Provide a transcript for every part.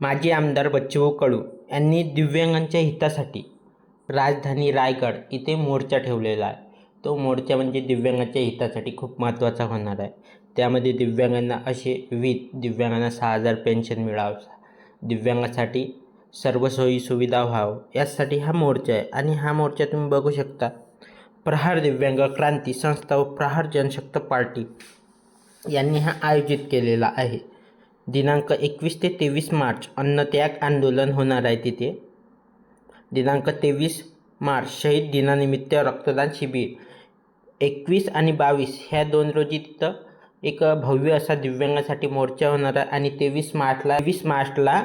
माजी आमदार बच्चूभाऊ कडू यांनी दिव्यांगांच्या हितासाठी राजधानी रायगड इथे मोर्चा ठेवलेला आहे. तो मोर्चा म्हणजे दिव्यांगांच्या हितासाठी खूप महत्त्वाचा होणार आहे. त्यामध्ये दिव्यांगांना असे विविध दिव्यांगांना सहा हजार पेन्शन मिळावं. दिव्यांगासाठी सर्व सोयी सुविधा व्हावं. यासाठी हा मोर्चा आहे आणि हा मोर्चा तुम्ही बघू शकता. प्रहार दिव्यांग क्रांती संस्था व प्रहार जनशक्त पार्टी यांनी हा आयोजित केलेला आहे. दिनांक एकवीस ते तेवीस मार्च अन्नत्याग आंदोलन होणार आहे तिथे. दिनांक तेवीस मार्च शहीद दिनानिमित्त रक्तदान शिबिर. एकवीस आणि बावीस ह्या दोन रोजी तिथं एक भव्य असा दिव्यांगासाठी मोर्चा होणार आहे आणि तेवीस मार्चला वीस मार्चला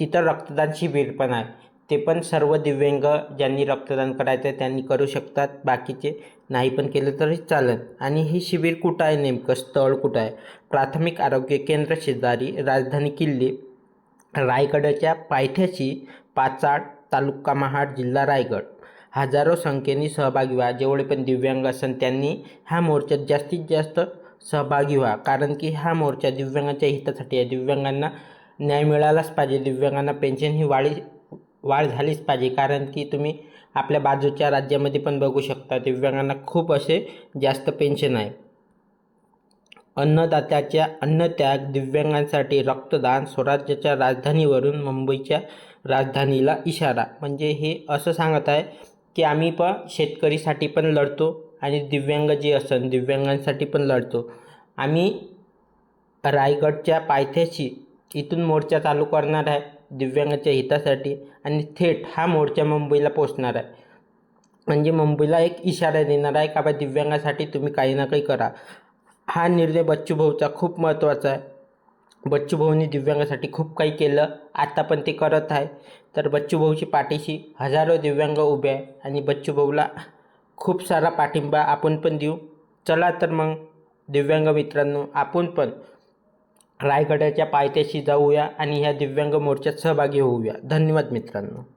तिथं रक्तदान शिबिर पण आहे. ते पण सर्व दिव्यांग ज्यांनी रक्तदान करायचं आहे त्यांनी करू शकतात. बाकीचे नाही पण केलं तरी चालेल. आणि हे शिबिर कुठं आहे नेमकं? स्थळ कुठं आहे? प्राथमिक आरोग्य केंद्र शेजारी राजधानी किल्ले रायगडच्या पायथ्याशी पाचाड तालुका महाड जिल्हा रायगड. हजारो संख्येने सहभागी व्हा. जेवढे पण दिव्यांग असन त्यांनी ह्या मोर्चात जास्तीत जास्त सहभागी व्हा. कारण की हा मोर्चा दिव्यांगाच्या हितासाठी आहे. दिव्यांगांना न्याय मिळालाच पाहिजे. दिव्यांगांना पेन्शन ही वाढी वाढ झालीच पाहिजे. कारण की तुम्ही आपल्या बाजूच्या राज्यामध्ये पण बघू शकता दिव्यांगांना खूप असे जास्त पेन्शन आहे. अन्नदात्याच्या अन्नत्याग दिव्यांगांसाठी रक्तदान स्वराज्याच्या राजधानीवरून मुंबईच्या राजधानीला इशारा. म्हणजे हे असं सांगत आहे की आम्ही पण शेतकरीसाठी पण लढतो आणि दिव्यांग जे असन दिव्यांगांसाठी पण लढतो. आम्ही रायगडच्या पायथ्याशी इथून मोर्चा चालू करणार आहे. दिव्यांगाच्या हितासाठी आणि थेट हा मोर्चा मुंबईला पोचणार आहे. म्हणजे मुंबईला एक इशारा देणार आहे का बा दिव्यांगासाठी तुम्ही काही ना काही करा. हा निर्णय बच्चूभाऊचा खूप महत्त्वाचा आहे. बच्चूभाऊनी दिव्यांगासाठी खूप काही केलं आता पण ते करत आहे. तर बच्चूभाऊची पाठीशी हजारो दिव्यांग उभे आहे आणि बच्चूभाऊला खूप सारा पाठिंबा आपण पण देऊ. चला तर मग दिव्यांग मित्रांनो आपण पण रायगडाच्या पायथ्याशी जाऊया आणि ह्या दिव्यांग मोर्चात सहभागी होऊया. धन्यवाद मित्रांनो.